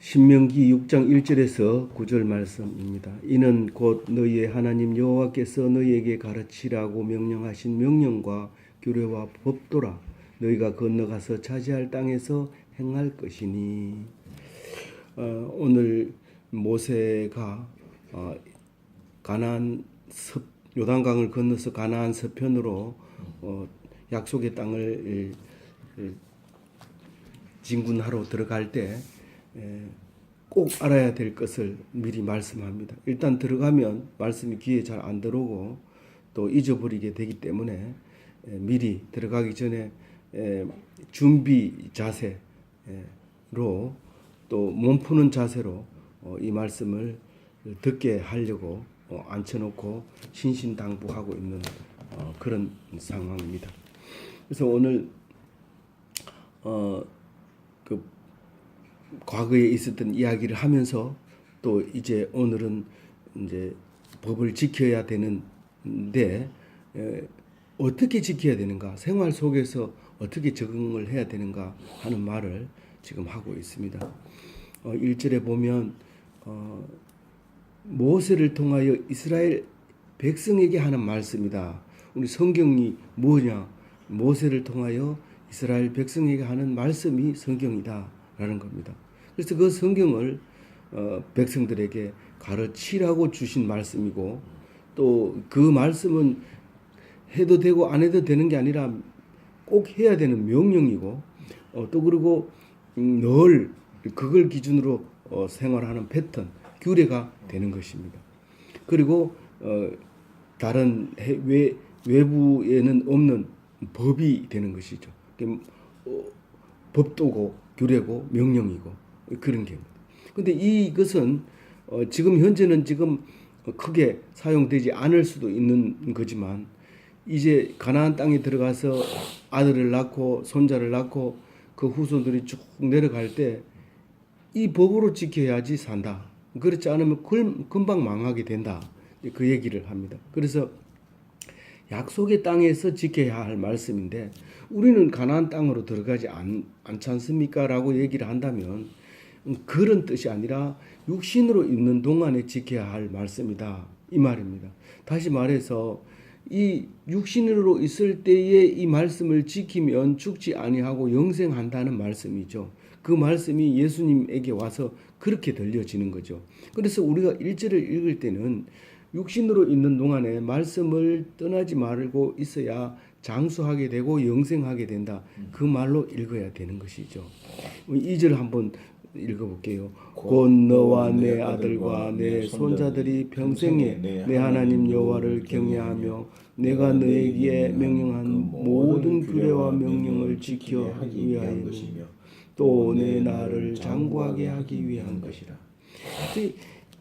신명기 6장 1절에서 9절 말씀입니다. 이는 곧 너희의 하나님 여호와께서 너희에게 가르치라고 명령하신 명령과 규례와 법도라 너희가 건너가서 차지할 땅에서 행할 것이니 어, 오늘 모세가 어, 가나안 서, 요단강을 건너서 가나안 서편으로 어, 약속의 땅을 진군하러 들어갈 때 꼭 알아야 될 것을 미리 말씀합니다. 일단 들어가면 말씀이 귀에 잘 안 들어오고 또 잊어버리게 되기 때문에 에, 미리 들어가기 전에 에, 준비 자세로 또 몸 푸는 자세로 어, 이 말씀을 듣게 하려고 어, 앉혀놓고 신신당부하고 있는 어, 그런 상황입니다. 그래서 오늘 어, 그 과거에 있었던 이야기를 하면서 또 이제 오늘은 이제 법을 지켜야 되는데 에, 어떻게 지켜야 되는가 생활 속에서 어떻게 적응을 해야 되는가 하는 말을 지금 하고 있습니다. 어, 1절에 보면 어, 모세를 통하여 이스라엘 백성에게 하는 말씀이다. 우리 성경이 뭐냐? 모세를 통하여 이스라엘 백성에게 하는 말씀이 성경이다 라는 겁니다. 그래서 그 성경을 어, 백성들에게 가르치라고 주신 말씀이고 또 그 말씀은 해도 되고 안 해도 되는 게 아니라 꼭 해야 되는 명령이고 어, 또 그리고 음, 늘 그걸 기준으로 어, 생활하는 패턴 규례가 되는 것입니다. 그리고 어, 다른 해, 외, 외부에는 없는 법이 되는 것이죠. 어, 법도고 규례고 명령이고 그런 게. 근데 이것은 어, 지금 현재는 지금 크게 사용되지 않을 수도 있는 거지만 이제 가나안 땅에 들어가서 아들을 낳고 손자를 낳고 그 후손들이 쭉 내려갈 때 이 법으로 지켜야지 산다. 그렇지 않으면 금방 망하게 된다. 그 얘기를 합니다. 그래서 약속의 땅에서 지켜야 할 말씀인데 우리는 가나안 땅으로 들어가지 않, 않지 않습니까? 라고 얘기를 한다면 그런 뜻이 아니라 육신으로 있는 동안에 지켜야 할 말씀이다. 이 말입니다. 다시 말해서 이 육신으로 있을 때에 이 말씀을 지키면 죽지 아니하고 영생한다는 말씀이죠. 그 말씀이 예수님에게 와서 그렇게 들려지는 거죠. 그래서 우리가 일절을 읽을 때는 육신으로 있는 동안에 말씀을 떠나지 말고 있어야 장수하게 되고 영생하게 된다. 그 말로 읽어야 되는 것이죠. 이절 한번 읽어볼게요. 곧 너와 내 아들과 내 손자들이 평생에 내 하나님 여호와를 경외하며 내가 너에게 명령한 모든 규례와 명령을 지켜 위하여 또 내 나를 장구하게 하기 위한 것이라.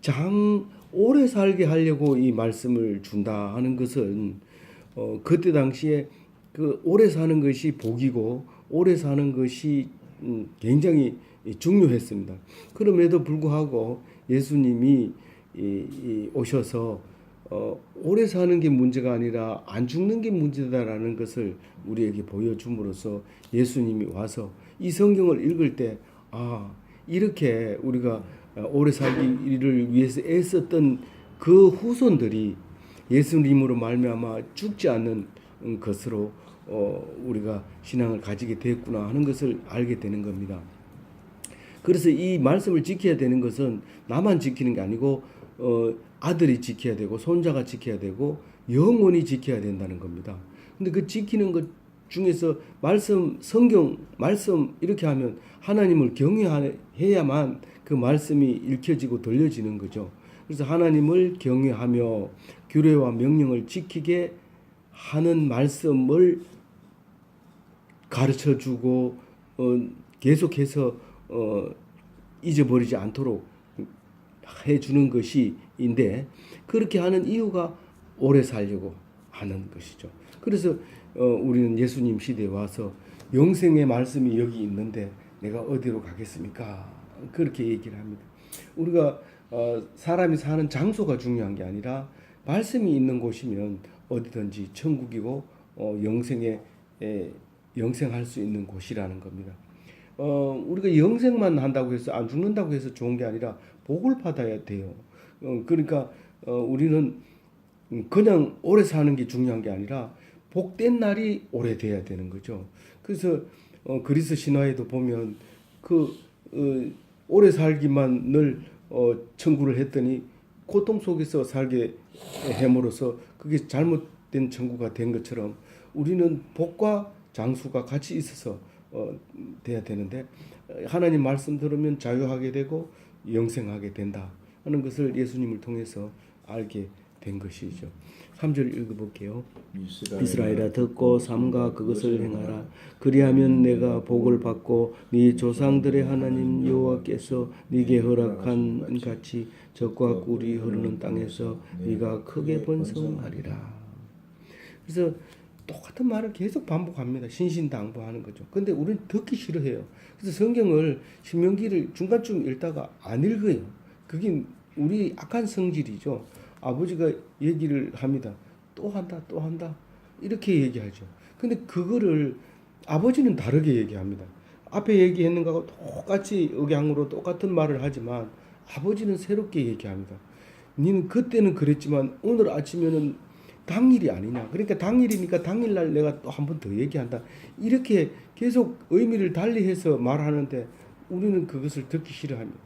장 오래 살게 하려고 이 말씀을 준다 하는 것은 어, 그때 당시에 그 오래 사는 것이 복이고 오래 사는 것이 음, 굉장히 중요했습니다. 그럼에도 불구하고 예수님이 이, 이 오셔서 어, 오래 사는 게 문제가 아니라 안 죽는 게 문제다라는 것을 우리에게 보여줌으로써 예수님이 와서 이 성경을 읽을 때 아, 이렇게 우리가 오래 살기를 위해서 애썼던 그 후손들이 예수님으로 말미암아 죽지 않는 것으로 어, 우리가 신앙을 가지게 됐구나 하는 것을 알게 되는 겁니다. 그래서 이 말씀을 지켜야 되는 것은 나만 지키는 게 아니고 어, 아들이 지켜야 되고 손자가 지켜야 되고 영원히 지켜야 된다는 겁니다. 근데 그 지키는 것 중에서 말씀 성경 말씀 이렇게 하면 하나님을 경외해야만 그 말씀이 읽혀지고 들려지는 거죠. 그래서 하나님을 경외하며 규례와 명령을 지키게 하는 말씀을 가르쳐 주고 어, 계속해서 어, 잊어버리지 않도록 해 주는 것이인데 그렇게 하는 이유가 오래 살려고 하는 것이죠. 그래서 어, 우리는 예수님 시대에 와서 영생의 말씀이 여기 있는데 내가 어디로 가겠습니까? 그렇게 얘기를 합니다. 우리가 어, 사람이 사는 장소가 중요한 게 아니라 말씀이 있는 곳이면 어디든지 천국이고 어, 영생에 에, 영생할 수 있는 곳이라는 겁니다. 어, 우리가 영생만 한다고 해서 안 죽는다고 해서 좋은 게 아니라 복을 받아야 돼요. 어, 그러니까 어, 우리는 그냥 오래 사는 게 중요한 게 아니라 복된 날이 오래돼야 되는 거죠. 그래서 어, 그리스 신화에도 보면 그 어, 오래 살기만 늘 어, 청구를 했더니 고통 속에서 살게 해물어서 그게 잘못된 청구가 된 것처럼 우리는 복과 장수가 같이 있어서 어, 돼야 되는데 어, 하나님 말씀 들으면 자유하게 되고 영생하게 된다 하는 것을 예수님을 통해서 알게 된 것이죠. 3절 읽어볼게요. 이스라엘아 듣고 삼가 그것을 행하라. 그리하면 내가 복을 받고 네 조상들의 하나님 여호와께서 네게 허락한 같이 적과 꿀이 흐르는 땅에서 네가 크게 번성하리라. 그래서 똑같은 말을 계속 반복합니다. 신신당부하는 거죠. 근데 우리는 듣기 싫어해요. 그래서 성경을 신명기를 중간쯤 읽다가 안 읽어요. 그게 우리 악한 성질이죠 아버지가 얘기를 합니다 또 한다 또 한다 이렇게 얘기하죠. 근데 그거를 아버지는 다르게 얘기합니다. 앞에 얘기했는 거하고 똑같이 억양으로 똑같은 말을 하지만 아버지는 새롭게 얘기합니다. 니는 그때는 그랬지만 오늘 아침에는 당일이 아니냐. 그러니까 당일이니까 당일날 내가 또 한 번 더 얘기한다. 이렇게 계속 의미를 달리해서 말하는데 우리는 그것을 듣기 싫어합니다.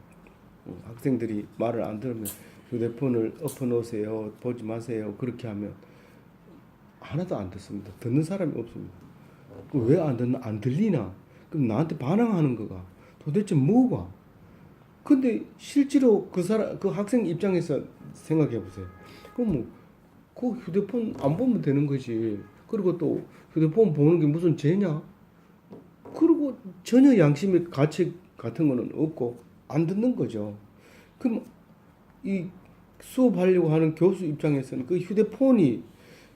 어, 학생들이 말을 안 들으면 휴대폰을 엎어놓으세요. 보지 마세요. 그렇게 하면 하나도 안 듣습니다. 듣는 사람이 없습니다. 왜 안 듣나? 안 들리나? 그럼 나한테 반항하는 거가 도대체 뭐가? 근데 실제로 그 사람 그 학생 입장에서 생각해 보세요. 그럼 뭐 그 휴대폰 안 보면 되는 거지. 그리고 또 휴대폰 보는 게 무슨 죄냐? 그리고 전혀 양심의 가책 같은 거는 없고 안 듣는 거죠. 그럼 이 수업하려고 하는 교수 입장에서는 그 휴대폰이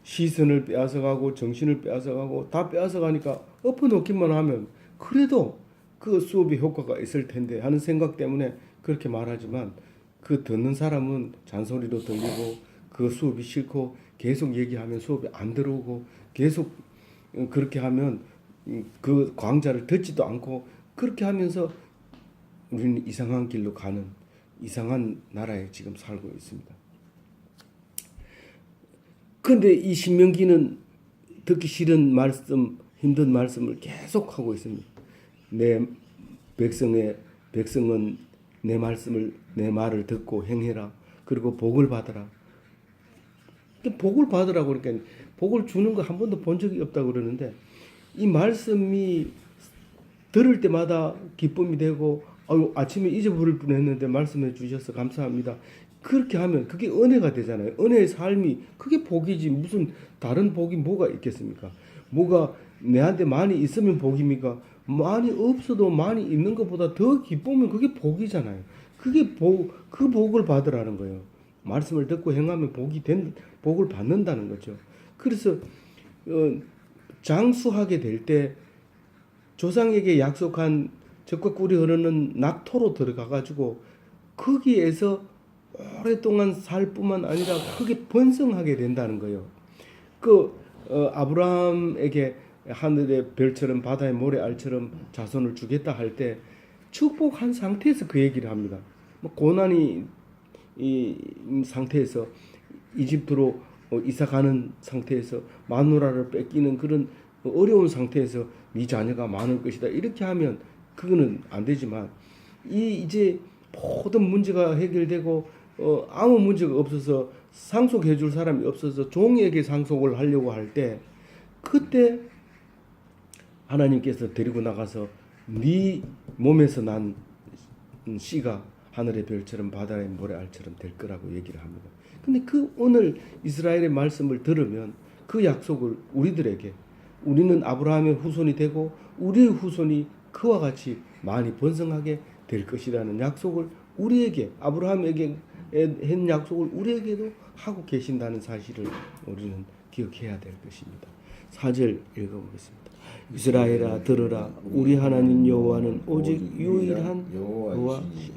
시선을 빼앗아가고 정신을 빼앗아가고 다 빼앗아가니까 엎어놓기만 하면 그래도 그 수업에 효과가 있을 텐데 하는 생각 때문에 그렇게 말하지만 그 듣는 사람은 잔소리로 들리고 그 수업이 싫고 계속 얘기하면 수업이 안 들어오고 계속 그렇게 하면 그 강좌를 듣지도 않고 그렇게 하면서 우리는 이상한 길로 가는 이상한 나라에 지금 살고 있습니다. 근데 이 신명기는 듣기 싫은 말씀, 힘든 말씀을 계속 하고 있습니다. 내 백성의 백성은 내 말씀을 내 말을 듣고 행해라. 그리고 복을 받아라. 복을 받으라고 그러니까 복을 주는 거 한 번도 본 적이 없다고 그러는데 이 말씀이 들을 때마다 기쁨이 되고 아유 아침에 잊어버릴 뻔했는데 말씀해 주셔서 감사합니다. 그렇게 하면 그게 은혜가 되잖아요. 은혜의 삶이 그게 복이지 무슨 다른 복이 뭐가 있겠습니까? 뭐가 내한테 많이 있으면 복입니까? 많이 없어도 많이 있는 것보다 더 기쁘면 그게 복이잖아요. 그게 복, 그 복을 받으라는 거예요. 말씀을 듣고 행하면 복이 된, 복을 받는다는 거죠. 그래서, 어, 장수하게 될 때 조상에게 약속한 적과 꿀이 흐르는 낙토로 들어가 가지고 거기에서 오랫동안 살 뿐만 아니라 크게 번성하게 된다는 거예요. 그 어, 아브라함에게 하늘의 별처럼 바다의 모래알처럼 자손을 주겠다 할 때 축복한 상태에서 그 얘기를 합니다. 뭐 고난이 이 상태에서 이집트로 어, 이사 가는 상태에서 마누라를 뺏기는 그런 어려운 상태에서 네 자녀가 많을 것이다. 이렇게 하면 그거는 안 되지만 이 이제 모든 문제가 해결되고 어, 아무 문제가 없어서 상속해 줄 사람이 없어서 종에게 상속을 하려고 할 때 그때 하나님께서 데리고 나가서 네 몸에서 난 씨가 하늘의 별처럼 바다의 모래알처럼 될 거라고 얘기를 합니다. 근데 그 오늘 이스라엘의 말씀을 들으면 그 약속을 우리들에게 우리는 아브라함의 후손이 되고 우리의 후손이 그와 같이 많이 번성하게 될 것이라는 약속을 우리에게 아브라함에게 한 약속을 우리에게도 하고 계신다는 사실을 우리는 기억해야 될 것입니다. 4절 읽어보겠습니다. 이스라엘아 들으라 우리 하나님 여호와는 오직 유일한 여호와신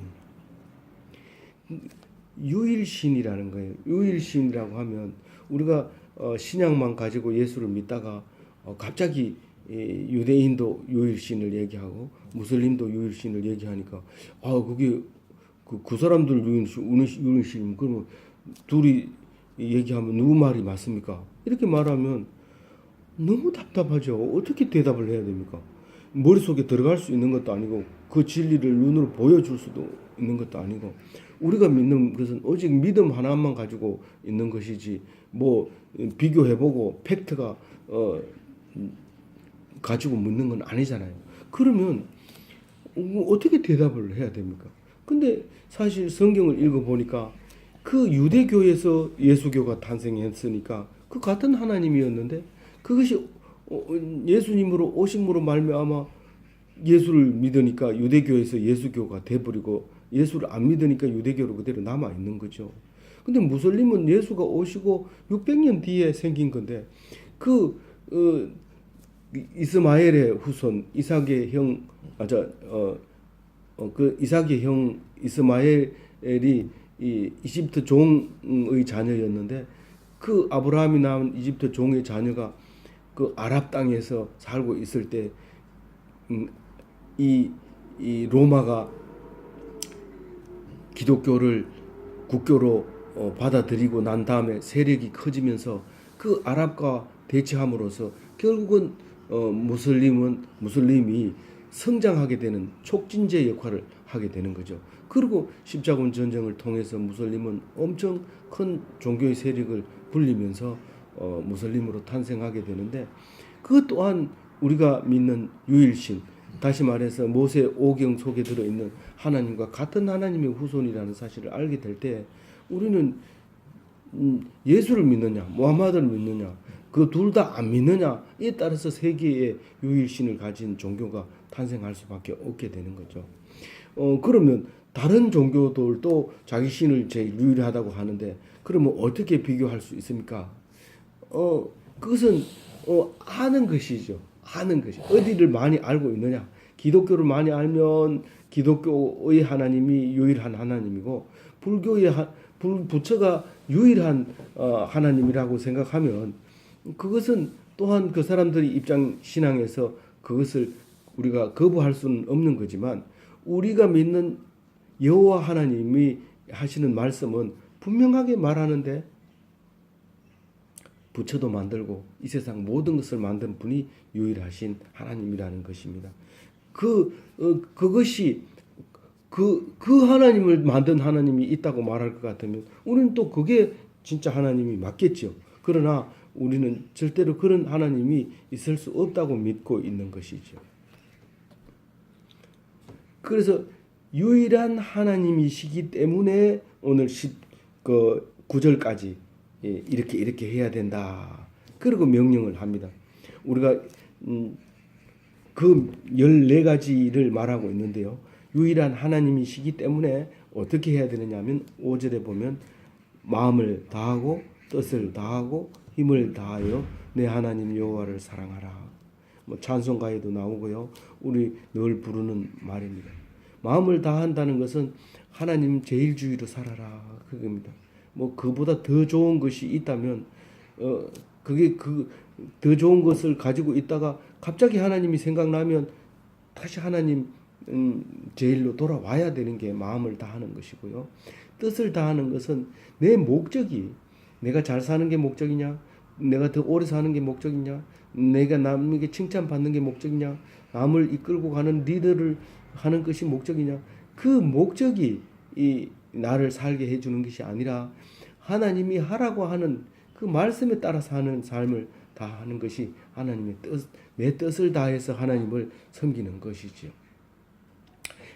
유일신이라는 거예요. 유일신이라고 하면 우리가 어, 신약만 가지고 예수를 믿다가 어, 갑자기 이 유대인도 유일신을 얘기하고 무슬림도 유일신을 얘기하니까 아 그게 그, 그 사람들 유일신 유일신 그러면 둘이 얘기하면 누구 말이 맞습니까? 이렇게 말하면 너무 답답하죠. 어떻게 대답을 해야 됩니까? 머릿속에 들어갈 수 있는 것도 아니고 그 진리를 눈으로 보여줄 수도 있는 것도 아니고 우리가 믿는 것은 오직 믿음 하나만 가지고 있는 것이지 뭐 비교해보고 팩트가 어 가지고 묻는 건 아니잖아요. 그러면 어, 어떻게 대답을 해야 됩니까? 근데 사실 성경을 읽어보니까 그 유대교에서 예수교가 탄생했으니까 그 같은 하나님이었는데 그것이 어, 예수님으로 오심으로 말미암아 예수를 믿으니까 유대교에서 예수교가 돼버리고 예수를 안 믿으니까 유대교로 그대로 남아 있는 거죠. 근데 무슬림은 예수가 오시고 600년 뒤에 생긴 건데 그 어, 이스마엘의 후손 이삭의 형 아저 어, 어, 그 이삭의 형 이스마엘이 이 이집트 종의 자녀였는데 그 아브라함이 낳은 이집트 종의 자녀가 그 아랍 땅에서 살고 있을 때, 음, 이, 이 로마가 기독교를 국교로 어, 받아들이고 난 다음에 세력이 커지면서 그 아랍과 대치함으로써 결국은 어, 무슬림은 무슬림이 성장하게 되는 촉진제 역할을 하게 되는 거죠. 그리고 십자군 전쟁을 통해서 무슬림은 엄청 큰 종교의 세력을 불리면서 어, 무슬림으로 탄생하게 되는데 그 또한 우리가 믿는 유일신 다시 말해서 모세 오경 속에 들어 있는 하나님과 같은 하나님의 후손이라는 사실을 알게 될 때 우리는 음, 예수를 믿느냐 무하마드를 믿느냐 그 둘 다 안 믿느냐에 따라서 세계의 유일신을 가진 종교가 탄생할 수밖에 없게 되는 거죠. 어 그러면 다른 종교들도 자기 신을 제일 유일하다고 하는데 그러면 어떻게 비교할 수 있습니까? 어 그것은 어 아는 것이죠. 아는 것이 어디를 많이 알고 있느냐? 기독교를 많이 알면 기독교의 하나님이 유일한 하나님이고 불교의 하, 불, 부처가 유일한 어, 하나님이라고 생각하면 그것은 또한 그 사람들이 입장 신앙에서 그것을 우리가 거부할 수는 없는 거지만 우리가 믿는 여호와 하나님이 하시는 말씀은 분명하게 말하는데 부처도 만들고 이 세상 모든 것을 만든 분이 유일하신 하나님이라는 것입니다. 그 어, 그것이 그, 그 하나님을 만든 하나님이 있다고 말할 것 같으면 우리는 또 그게 진짜 하나님이 맞겠죠. 그러나 우리는 절대로 그런 하나님이 있을 수 없다고 믿고 있는 것이죠. 그래서 유일한 하나님이시기 때문에 오늘 10그 9절까지 예, 이렇게 이렇게 해야 된다. 그리고 명령을 합니다. 우리가 음, 그 14가지를 말하고 있는데요. 유일한 하나님이시기 때문에 어떻게 해야 되느냐면 5절에 보면 마음을 다하고 뜻을 다하고 힘을 다하여 내 하나님 여호와를 사랑하라. 뭐 찬송가에도 나오고요. 우리 늘 부르는 말입니다. 마음을 다한다는 것은 하나님 제일주의로 살아라 그겁니다. 뭐 그보다 더 좋은 것이 있다면 어 그게 그 더 좋은 것을 가지고 있다가 갑자기 하나님이 생각나면 다시 하나님 음, 제일로 돌아와야 되는 게 마음을 다하는 것이고요. 뜻을 다하는 것은 내 목적이 내가 잘 사는 게 목적이냐, 내가 더 오래 사는 게 목적이냐, 내가 남에게 칭찬받는 게 목적이냐, 남을 이끌고 가는 리더를 하는 것이 목적이냐, 그 목적이 이 나를 살게 해주는 것이 아니라 하나님이 하라고 하는 그 말씀에 따라서 하는 삶을 다 하는 것이 하나님의 뜻, 내 뜻을 다해서 하나님을 섬기는 것이지요.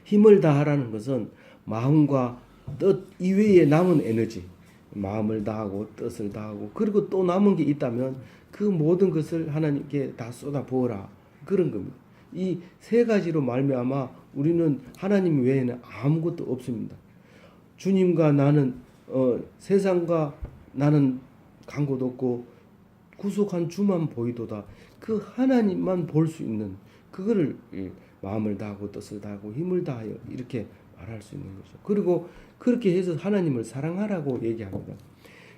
힘을 다하라는 것은 마음과 뜻 이외에 남은 에너지, 마음을 다하고 뜻을 다하고 그리고 또 남은 게 있다면 그 모든 것을 하나님께 다 쏟아 부어라 그런 겁니다. 이 세 가지로 말미암아 우리는 하나님 외에는 아무것도 없습니다. 주님과 나는 어, 세상과 나는 간곳 없고 구속한 주만 보이도다. 그 하나님만 볼 수 있는 그거를 마음을 다하고 뜻을 다하고 힘을 다하여 이렇게 말할 수 있는 거죠. 그리고 그렇게 해서 하나님을 사랑하라고 얘기합니다.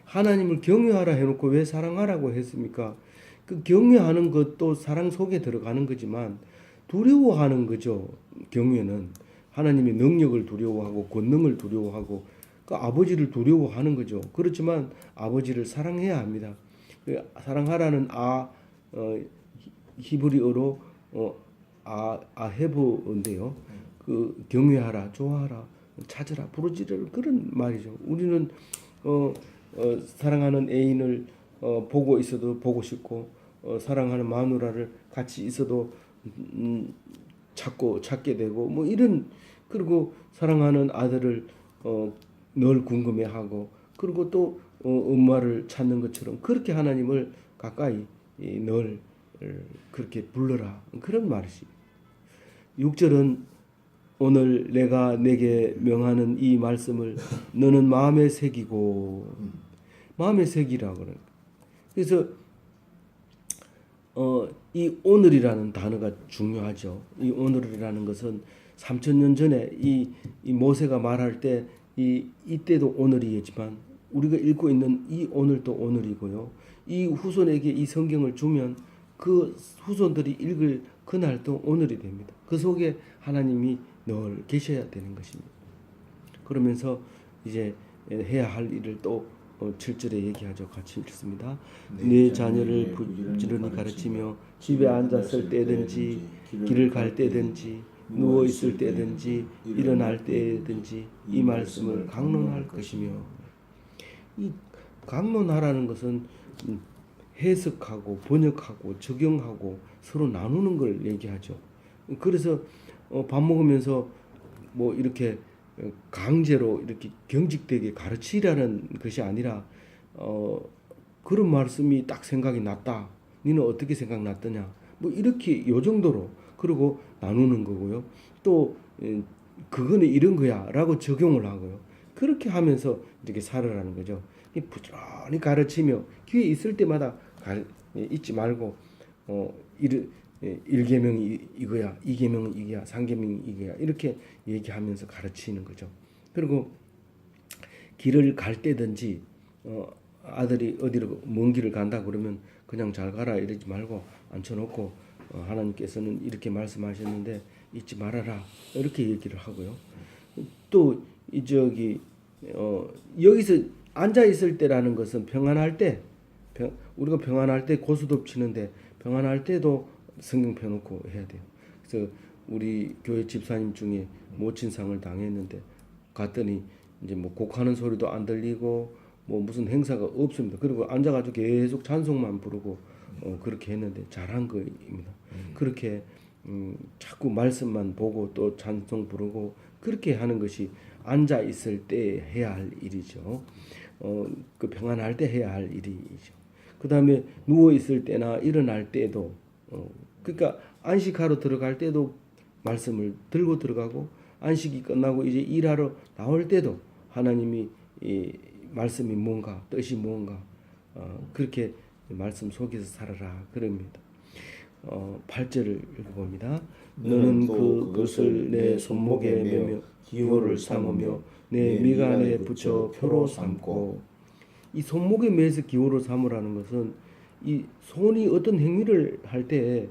하나님을 경외하라 해놓고 왜 사랑하라고 했습니까? 그 경외하는 것도 사랑 속에 들어가는 거지만 두려워하는 거죠. 경외는 하나님의 능력을 두려워하고 권능을 두려워하고 그 아버지를 두려워하는 거죠. 그렇지만 아버지를 사랑해야 합니다. 그 사랑하라는 아 어, 히브리어로 어, 아 아헤브인데요. 그 경외하라, 좋아하라, 찾으라, 부르짖으라 그런 말이죠. 우리는 어, 어, 사랑하는 애인을 어, 보고 있어도 보고 싶고 어, 사랑하는 마누라를 같이 있어도 음, 찾고 찾게 되고 뭐 이런 그리고 사랑하는 아들을 어, 늘 궁금해하고 그리고 또 어, 엄마를 찾는 것처럼 그렇게 하나님을 가까이 이, 늘 그렇게 불러라 그런 말이지. 6절은 오늘 내가 내게 명하는 이 말씀을 너는 마음에 새기고 마음에 새기라 그래. 그래서 어, 이 오늘이라는 단어가 중요하죠. 이 오늘이라는 것은 3천 년 전에 이, 이 모세가 말할 때 이 이때도 오늘이지만 우리가 읽고 있는 이 오늘도 오늘이고요. 이 후손에게 이 성경을 주면 그 후손들이 읽을 그날도 오늘이 됩니다. 그 속에 하나님이 늘 계셔야 되는 것입니다. 그러면서 이제 해야 할 일을 또 어, 7절에 얘기하죠. 같이 읽습니다. 네 자녀를 부지런히 가르치며 집에 앉았을 때든지 길을 갈 때든지 누워 있을 때든지 일어날 때든지 이 말씀을 강론할 것이며 이 강론하라는 것은 음, 해석하고 번역하고 적용하고 서로 나누는 걸 얘기하죠. 그래서 어, 밥 먹으면서 뭐 이렇게 어, 강제로 이렇게 경직되게 가르치라는 것이 아니라 어 그런 말씀이 딱 생각이 났다. 니는 어떻게 생각났더냐? 뭐 이렇게 요 정도로 그리고 나누는 거고요. 또 에, 그거는 이런 거야라고 적용을 하고요. 그렇게 하면서 이렇게 살아라는 거죠. 이 부지런히 가르치며 기회 있을 때마다 가, 잊지 말고 어 이르 예, 1계명이 이거야, 2계명은 이거야, 3계명이 이거야. 이렇게 얘기하면서 가르치는 거죠. 그리고 길을 갈 때든지 어, 아들이 어디로 먼 길을 간다 그러면 그냥 잘 가라 이러지 말고 앉혀놓고 어, 하나님께서는 이렇게 말씀하셨는데 잊지 말아라 이렇게 얘기를 하고요. 또 이 저기 어, 여기서 앉아 있을 때라는 것은 평안할 때 평, 우리가 평안할 때 고수톱 치는데 평안할 때도 성경 펴놓고 해야 돼요. 그래서 우리 교회 집사님 중에 모친상을 당했는데 갔더니 이제 뭐 곡하는 소리도 안 들리고 뭐 무슨 행사가 없습니다. 그리고 앉아가지고 계속 찬송만 부르고 어, 그렇게 했는데 잘한 거입니다. 그렇게 음, 자꾸 말씀만 보고 또 찬송 부르고 그렇게 하는 것이 앉아 있을 때 해야 할 일이죠. 어, 그 평안할 때 해야 할 일이죠. 그 다음에 누워 있을 때나 일어날 때도 어, 그러니까 안식하러 들어갈 때도 말씀을 들고 들어가고 안식이 끝나고 이제 일하러 나올 때도 하나님이 이 말씀이 뭔가 뜻이 뭔가 어, 그렇게 말씀 속에서 살아라 그럽니다. 어, 8절을 읽어봅니다. 너는 그 그것을 내 손목에 매며 기호를 삼으며 내 미간에 붙여 표로 삼고 이 손목에 매서 기호를 삼으라는 것은 이 손이 어떤 행위를 할 때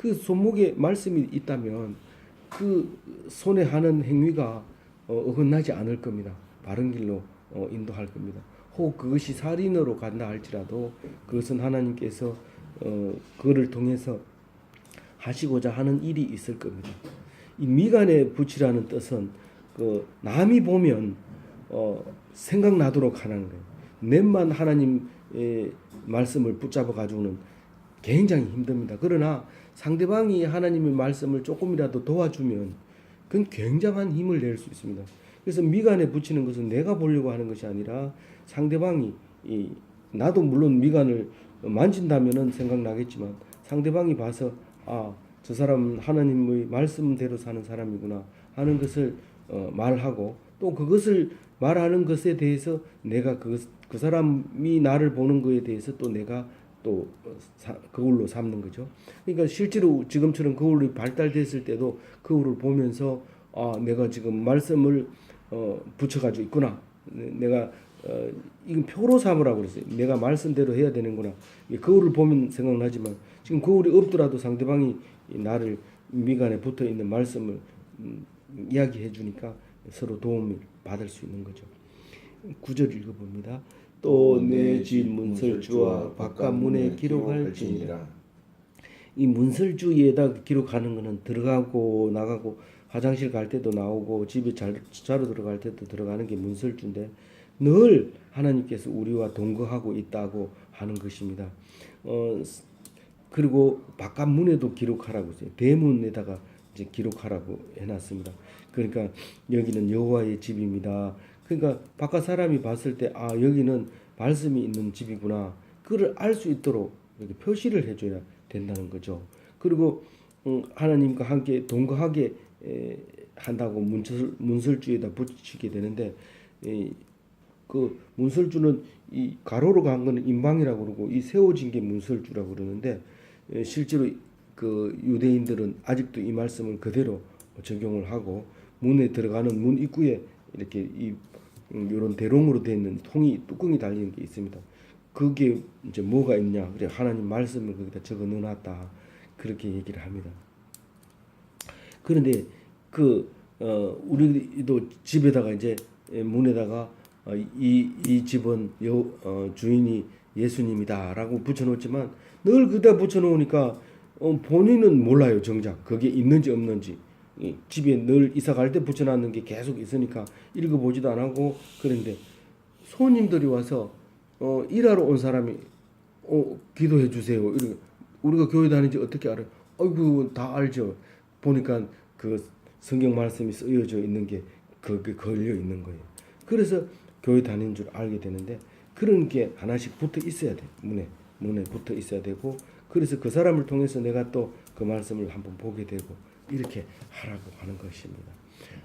그 손목에 말씀이 있다면 그 손에 하는 행위가 어, 어긋나지 않을 겁니다. 바른 길로 어, 인도할 겁니다. 혹 그것이 살인으로 간다 할지라도 그것은 하나님께서 어, 그거를 통해서 하시고자 하는 일이 있을 겁니다. 이 미간에 붙이라는 뜻은 그 남이 보면 어, 생각나도록 하는 거예요. 내만 하나님의 말씀을 붙잡아 가지고는 굉장히 힘듭니다. 그러나 상대방이 하나님의 말씀을 조금이라도 도와주면 그건 굉장한 힘을 낼 수 있습니다. 그래서 미간에 붙이는 것은 내가 보려고 하는 것이 아니라 상대방이 이 나도 물론 미간을 만진다면은 생각나겠지만 상대방이 봐서 아 저 사람은 하나님의 말씀대로 사는 사람이구나 하는 것을 어, 말하고 또 그것을 말하는 것에 대해서 내가 그, 그 사람이 나를 보는 것에 대해서 또 내가 또 사, 그걸로 삼는 거죠. 그러니까 실제로 지금처럼 거울이 발달됐을 때도 거울을 보면서 아 내가 지금 말씀을 어, 붙여가지고 있구나. 내가 어, 이건 표로 삼으라고 그랬어요. 내가 말씀대로 해야 되는구나. 이 거울을 보면 생각나지만 지금 거울이 없더라도 상대방이 이 나를 미간에 붙어 있는 말씀을 음, 이야기해 주니까 서로 도움을 받을 수 있는 거죠. 구절 읽어봅니다. 또 내 집 문설주와 바깥 문에 기록할지니라. 이 문설주에다 기록하는 거는 들어가고 나가고 화장실 갈 때도 나오고 집에 잘, 자러 들어갈 때도 들어가는 게 문설주인데 늘 하나님께서 우리와 동거하고 있다고 하는 것입니다. 어, 그리고 바깥 문에도 기록하라고 했어요. 대문에다가 이제 기록하라고 해놨습니다. 그러니까 여기는 여호와의 집입니다. 그러니까 바깥 사람이 봤을 때 아 여기는 말씀이 있는 집이구나. 그를 알 수 있도록 이렇게 표시를 해줘야 된다는 거죠. 그리고 음, 하나님과 함께 동거하게 에, 한다고 문설, 문설주에다 붙이게 되는데 이, 그 문설주는 이 가로로 간 거는 임방이라고 그러고 이 세워진 게 문설주라고 그러는데 에, 실제로 그 유대인들은 아직도 이 말씀을 그대로 적용을 하고 문에 들어가는 문 입구에 이렇게 이 음, 이런 대롱으로 되어 있는 통이 뚜껑이 달리는 게 있습니다. 그게 이제 뭐가 있냐? 그래 하나님 말씀을 거기다 적어 넣어놨다 그렇게 얘기를 합니다. 그런데 그 어, 우리도 집에다가 이제 문에다가 어, 이, 이 집은 여, 어, 주인이 예수님이다라고 붙여놓지만 늘 그다 붙여놓으니까 어, 본인은 몰라요 정작 그게 있는지 없는지 이 집에 늘 이사 갈 때 붙여놨는 게 계속 있으니까 읽어보지도 안 하고 그런데 손님들이 와서 어, 일하러 온 사람이 어, 기도해 주세요. 이렇게 우리가 교회 다니지 어떻게 알아요? 아이고 다 알죠. 보니까 그 성경 말씀이 쓰여져 있는 게 거기 걸려 있는 거예요. 그래서 교회 다니는 줄 알게 되는데 그런 게 하나씩 붙어 있어야 돼. 문에 문에 붙어 있어야 되고 그래서 그 사람을 통해서 내가 또 그 말씀을 한번 보게 되고 이렇게 하라고 하는 것입니다.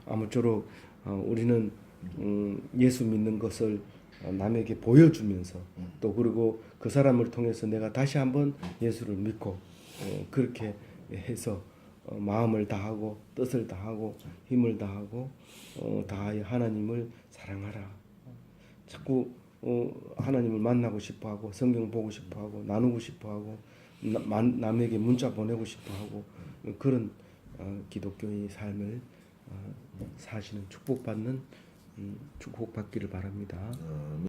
아무쪼록 어, 우리는 음, 예수 믿는 것을 어, 남에게 보여주면서 또 그리고 그 사람을 통해서 내가 다시 한번 예수를 믿고 어, 그렇게 해서 어, 마음을 다하고 뜻을 다하고 힘을 다하고 어, 다하여 하나님을 사랑하라. 자꾸 어, 하나님을 만나고 싶어하고 성경 보고 싶어하고 나누고 싶어하고 남에게 문자 보내고 싶어하고 그런 어, 기독교의 삶을 어, 사시는 축복받는 음, 축복받기를 바랍니다.